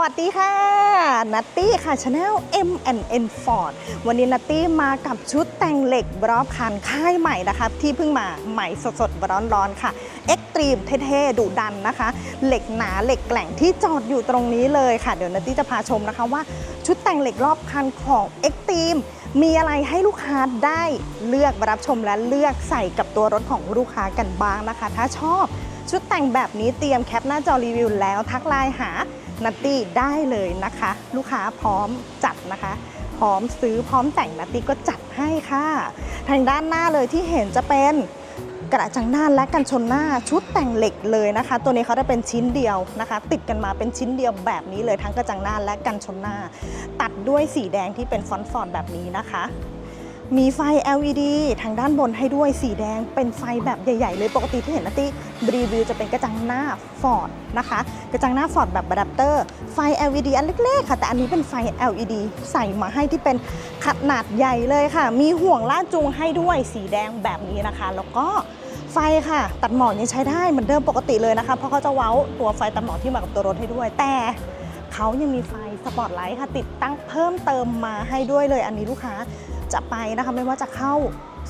วัสดีค่ะนัตตี้ค่ะชาแนล M N Ford วันนี้นัตตี้มากับชุดแต่งเหล็กรอบคันค่ายใหม่นะคะที่เพิ่งมาใหม่สดๆร้อนๆค่ะเอ็กตรีมเท่ๆดุดันนะคะ เหล็กหนาเหล็กแกล่งที่จอดอยู่ตรงนี้เลยค่ะ เดี๋ยวนัตตี้จะพาชมนะคะว่าชุดแต่งเหล็กรอบคันของเอ็กตรีมมีอะไรให้ลูกค้าได้เลือกรับชมและเลือกใส่กับตัวรถของลูกค้ากันบ้างนะคะ ถ้าชอบชุดแต่งแบบนี้เตรียมแคปหน้าจอรีวิวแล้วทักไลน์หา นัตตี้ได้เลยนะคะ ลูกค้าพร้อมจัดนะคะ พร้อมซื้อพร้อมแต่งนัตตี้ก็จัดให้ค่ะ ทางด้านหน้าเลยที่เห็นจะเป็นกระจังหน้าและกันชนหน้าชุดแต่งเหล็กเลยนะคะ ตัวนี้เขาได้เป็นชิ้นเดียวนะคะ ติดกันมาเป็นชิ้นเดียวแบบนี้เลยทั้งกระจังหน้าและกันชนหน้า ตัดด้วยสีแดงที่เป็นฟอนต์ฟอนต์แบบนี้นะคะ มีไฟ LED ทางด้านบนให้ด้วยสีแดง เป็นไฟแบบใหญ่ ๆ เลยปกติที่เห็นนะติรีวิวจะเป็นกระจังหน้าฟอร์ดนะคะ กระจังหน้าฟอร์ดแบบอะแดปเตอร์ไฟ LED อันเล็กๆค่ะ แต่อันนี้เป็นไฟ LED ใส่มาให้ที่เป็นขนาดใหญ่เลยค่ะ มีห่วงลาจูงให้ด้วยสีแดงแบบนี้นะคะ แล้วก็ไฟค่ะ ตัดหมอกยังใช้ได้เหมือนเดิมปกติเลยนะคะ เพราะเขาจะเว้าตัวไฟตัดหมอกที่มากับตัวรถให้ด้วย แต่เขายังมีไฟสปอตไลท์ค่ะ ติดตั้งเพิ่มเติมมาให้ด้วยเลยอันนี้ลูกค้า จะไปนะคะ ไม่ว่าจะเข้า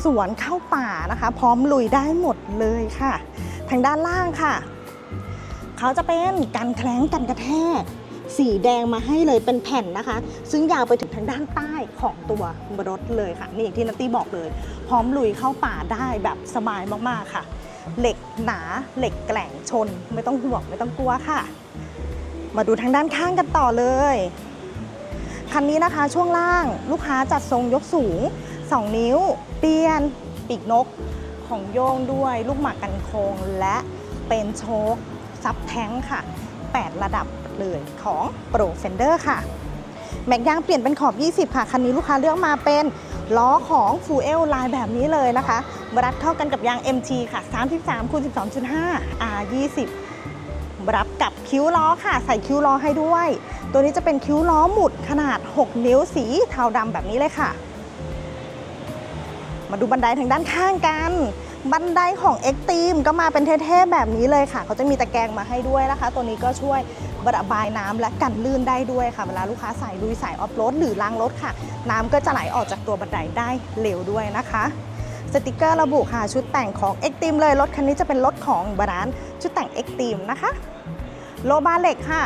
สวนเข้าป่านะคะ พร้อมลุยได้หมดเลยค่ะ ทางด้านล่างค่ะ เขาจะเป็นกันแคล้งกันกระแทกสีแดงมาให้เลยเป็นแผ่นนะคะ ซึ่งยาวไปถึงทางด้านใต้ของตัวรถเลยค่ะ นี่อย่างที่นัตตี้บอกเลย พร้อมลุยเข้าป่าได้แบบสบายมากๆค่ะ เหล็กหนาเหล็กแกล่งชน ไม่ต้องห่วงไม่ต้องกลัวค่ะ มาดูทางด้านข้างกันต่อเลย คันนี้นะคะช่วงล่างลูกค้าจัดทรงยกสูง 2 นิ้ว เปียน ปีกนกของโยงด้วยลูกหมากกันโคงและเป็นโชคซับแท้งค่ะ 8 ระดับเลยของ Pro Fender ค่ะ แม็กยางเปลี่ยนเป็นขอบ 20 ค่ะ คันนี้ลูกค้าเลือกมาเป็นล้อของ Full L ลายแบบนี้เลยนะคะบรัดเข้ากันกับยาง MT ค่ะ 33คูณ12.5 R 20 รับกับคิ้วล้อค่ะ ใส่คิ้วล้อให้ด้วย ตัวนี้จะเป็นคิ้วล้อหมุดขนาด 6 นิ้วสีเทาดำแบบนี้เลยค่ะ มาดูบันไดทางด้านข้างกัน บันไดของ X Team ก็มาเป็นเท่ๆแบบนี้เลยค่ะ เขาจะมีตะแกรงมาให้ด้วยนะคะ ตัวนี้ก็ช่วยระบายน้ำและกันลื่นได้ด้วยค่ะ เวลาลูกค้าใส่ลุยสายออฟโรดหรือล้างรถค่ะ น้ำก็จะไหลออกจากตัวบันไดได้เร็วด้วยนะคะ สติกเกอร์ระบุค่ะชุดแต่งของ X Team เลยรถคันนี้จะเป็นรถของบรานชุดแต่ง X Team นะคะ โลบาเหล็กค่ะ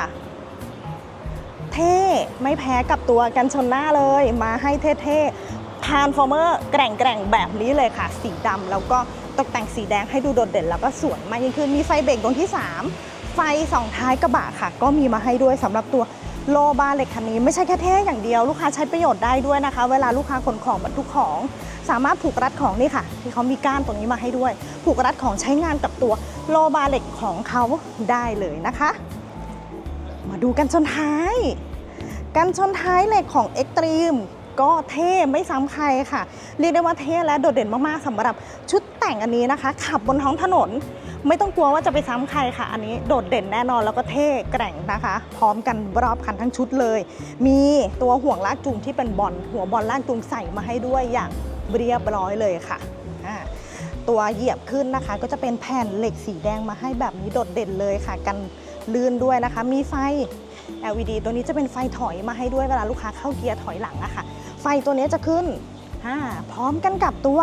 เท่ไม่แพ้กับตัวกันชนหน้าเลย มาให้เท่ๆพานฟอร์เมอร์แกร่งแกร่งๆแบบนี้เลยค่ะ สีดำแล้วก็ตกแต่งสีแดงให้ดูโดดเด่นแล้วก็สวยมากยิ่งขึ้นมีไฟเบรกดวงที่ 3 ไฟสองท้ายกระบะค่ะ ก็มีมาให้ด้วยสำหรับตัว โลบาเหล็กคันนี้ไม่ใช่แค่เท่อย่างเดียวลูกค้าใช้ประโยชน์ได้ด้วยนะคะ เวลาลูกค้าขนของบรรทุกของ สามารถผูกรัดของนี่ค่ะ ที่เขามีก้านตรงนี้มาให้ด้วย ผูกรัดของใช้งานกับตัวโลบาเหล็กของเขาได้เลยนะคะ มาดูกันชนท้าย กันชนท้ายเหล็กของเอ็กตรีม ก็เท่ไม่ซ้ำใครค่ะ เรียกได้ว่าเท่และโดดเด่นมากๆสำหรับชุดแต่งอันนี้นะคะ ขับบนท้องถนน ไม่ต้องกลัวว่าจะไปซ้ำใครค่ะ อันนี้โดดเด่นแน่นอนแล้วก็เท่แกร่งนะคะ พร้อมกันรอบคันทั้งชุดเลย มีตัวห่วงลากจูงที่เป็นบอลหัวบอลลากจูงใส่มาให้ด้วยอย่างเรียบร้อยเลยค่ะตัวเหยียบขึ้นนะคะ ก็จะเป็นแผ่นเหล็กสีแดงมาให้แบบนี้โดดเด่นเลยค่ะ กันลื่นด้วยนะคะ มีไฟ LED ตัวนี้จะเป็นไฟถอยมาให้ด้วยเวลาลูกค้าเข้าเกียร์ถอยหลังอะค่ะ ไฟตัวนี้จะขึ้นอ่าพร้อมกันกับตัว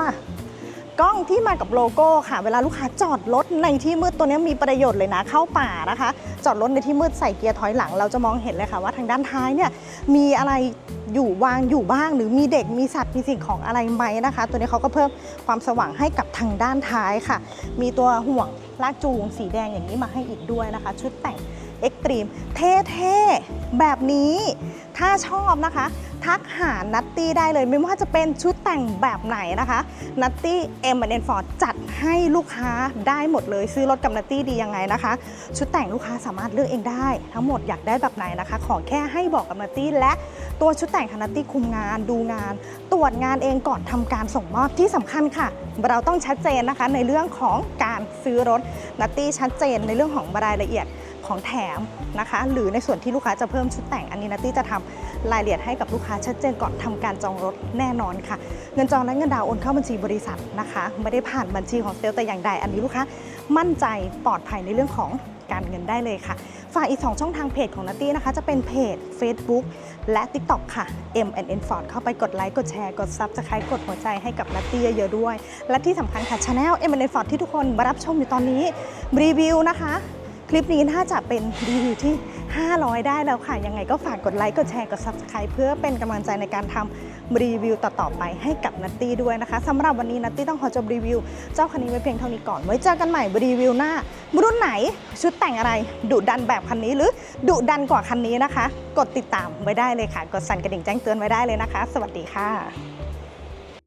กล้องที่มากับโลโก้ค่ะ เวลาลูกค้าจอดรถในที่มืดตัวนี้มีประโยชน์เลยนะ เข้าป่านะคะ จอดรถในที่มืดใส่เกียร์ถอยหลัง เราจะมองเห็นเลยค่ะว่าทางด้านท้ายเนี่ยมีอะไรอยู่วางอยู่บ้าง หรือมีเด็กมีสัตว์มีสิ่งของอะไรไหมนะคะ ตัวนี้เขาก็เพิ่มความสว่างให้กับทางด้านท้ายค่ะ มีตัวห่วง ลากจูงสีแดงอย่างนี้มาให้อีกด้วยนะคะ ชุดแต่งเอ็กตรีม เท่ๆ แบบนี้ถ้าชอบนะคะ ทักหานัตตี้ได้เลยไม่ว่าจะเป็นชุดแต่งแบบไหนนะคะนัตตี้เอ็มแอนฟอร์ดจัดให้ลูกค้าได้หมดเลย ซื้อรถกับนัตตี้ดียังไงนะคะ ชุดแต่งลูกค้าสามารถเลือกเองได้ ทั้งหมดอยากได้แบบไหนนะคะ ขอแค่ให้บอกกับนัตตี้และตัวชุดแต่งของนัตตี้คุมงานดูงาน รวจงานเองก่อนทำการส่งมอบที่สำคัญค่ะ เราต้องชัดเจนนะคะในเรื่องของการซื้อรถนัตตี้ชัดเจนในเรื่องของรายละเอียดของแถมนะคะ หรือในส่วนที่ลูกค้าจะเพิ่มชุดแต่งอันนี้นัตตี้จะทำรายละเอียดให้กับลูกค้าชัดเจนก่อนทำการจองรถแน่นอนค่ะ เงินจองและเงินดาวน์โอนเข้าบัญชีบริษัทนะคะ ไม่ได้ผ่านบัญชีของเซลล์แต่อย่างใด อันนี้ลูกค้ามั่นใจปลอดภัยในเรื่องของ การเงินได้เลยค่ะ ฝากอีก 2 ช่องทางเพจของนัตตี้นะคะ จะเป็นเพจ Facebook และ TikTok ค่ะ M N Ford เข้าไปกดไลค์กดแชร์กด Subscribe กดหัวใจให้กับนัตตี้เยอะๆด้วย และที่สำคัญค่ะช anel M N Ford ที่ทุกคนมารับชมอยู่ตอนนี้รีวิวนะคะ คลิปนี้น่าจะเป็นรีวิวที่ 500 ได้แล้วค่ะ ยังไงก็ฝากกดไลค์กดแชร์กด Subscribe เพื่อเป็นกำลังใจในการทำรีวิวต่อๆไปให้กับนัตตี้ด้วยนะคะสำหรับวันนี้นัตตี้ต้องขอจบรีวิว เจ้าคันนี้ไว้เพียงเท่านี้ก่อนไว้เจอกันใหม่รีวิวหน้า รุ่นไหนชุดแต่งอะไรดุดันแบบคันนี้หรือดุดันกว่าคันนี้นะคะ กดติดตามไว้ได้เลยค่ะ กดสั่นกระดิ่งแจ้งเตือนไว้ได้เลยนะคะ สวัสดีค่ะ